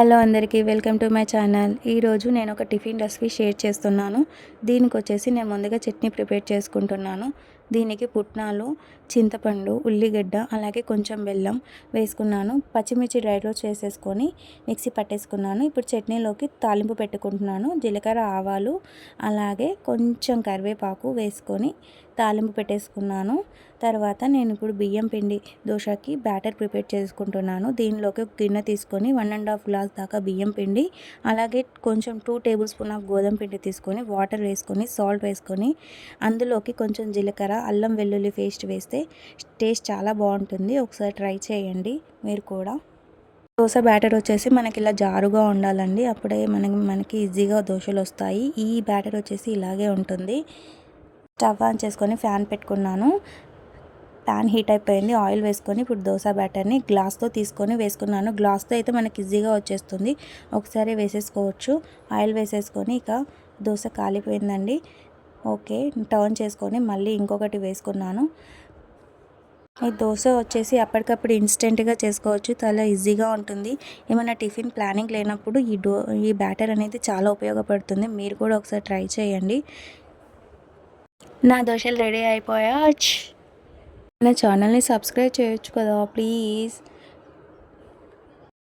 Hello అందరికీ welcome to my channel. ఈరోజు నేను ఒక టిఫిన్ రెసిపీ షేర్ చేస్తున్నాను. దీనికి వచ్చేసి నేను ముందుగా చట్నీ ప్రిపేర్ చేసుకుంటున్నాను. దీనికి పుట్నాలు చింతపండు ఉల్లిగడ్డ అలాగే కొంచెం బెల్లం వేసుకున్నాను. పచ్చిమిర్చి డ్రై రోస్ట్ వేసేసుకొని మిక్సీ పట్టేసుకున్నాను. ఇప్పుడు చట్నీలోకి తాలింపు పెట్టుకుంటున్నాను. జీలకర్ర ఆవాలు అలాగే కొంచెం కరివేపాకు వేసుకొని తాలింపు పెట్టేసుకున్నాను. తర్వాత నేను ఇప్పుడు బియ్యం పిండి దోశకి బ్యాటర్ ప్రిపేర్ చేసుకుంటున్నాను. దీనిలోకి ఒక గిన్నె తీసుకొని వన్ అండ్ హాఫ్ గ్లాస్ దాకా బియ్యం పిండి అలాగే కొంచెం టూ టేబుల్ స్పూన్ ఆఫ్ గోధుమ పిండి తీసుకొని వాటర్ వేసుకొని సాల్ట్ వేసుకొని అందులోకి కొంచెం జీలకర్ర అల్లం వెల్లుల్లి పేస్ట్ వేస్తే టేస్ట్ చాలా బాగుంటుంది. ఒకసారి ట్రై చేయండి మీరు కూడా. దోశ బ్యాటర్ వచ్చేసి మనకి ఇలా జారుగా ఉండాలండి. అప్పుడే మనకి మనకి ఈజీగా దోశలు వస్తాయి. ఈ బ్యాటర్ వచ్చేసి ఇలాగే ఉంటుంది. స్టవ్ ఆన్ చేసుకొని ఫ్యాన్ పెట్టుకున్నాను. ప్యాన్ హీట్ అయిపోయింది. ఆయిల్ వేసుకొని ఇప్పుడు దోశ బ్యాటర్ని గ్లాస్తో తీసుకొని వేసుకున్నాను. గ్లాస్తో అయితే మనకి ఈజీగా వచ్చేస్తుంది. ఒకసారి వేసేసుకోవచ్చు. ఆయిల్ వేసేసుకొని ఇక దోశ కాలిపోయిందండి. ఓకే టర్న్ చేసుకొని మళ్ళీ ఇంకొకటి వేసుకున్నాను. ఈ దోశ వచ్చేసి అప్పటికప్పుడు ఇన్స్టెంట్గా చేసుకోవచ్చు. చాలా ఈజీగా ఉంటుంది. ఏమైనా టిఫిన్ ప్లానింగ్ లేనప్పుడు ఈ డో ఈ బ్యాటర్ అనేది చాలా ఉపయోగపడుతుంది. మీరు కూడా ఒకసారి ట్రై చేయండి. నా దోశలు రెడీ అయిపోయా నా ఛానల్ని సబ్స్క్రైబ్ చేయొచ్చు కదా ప్లీజ్.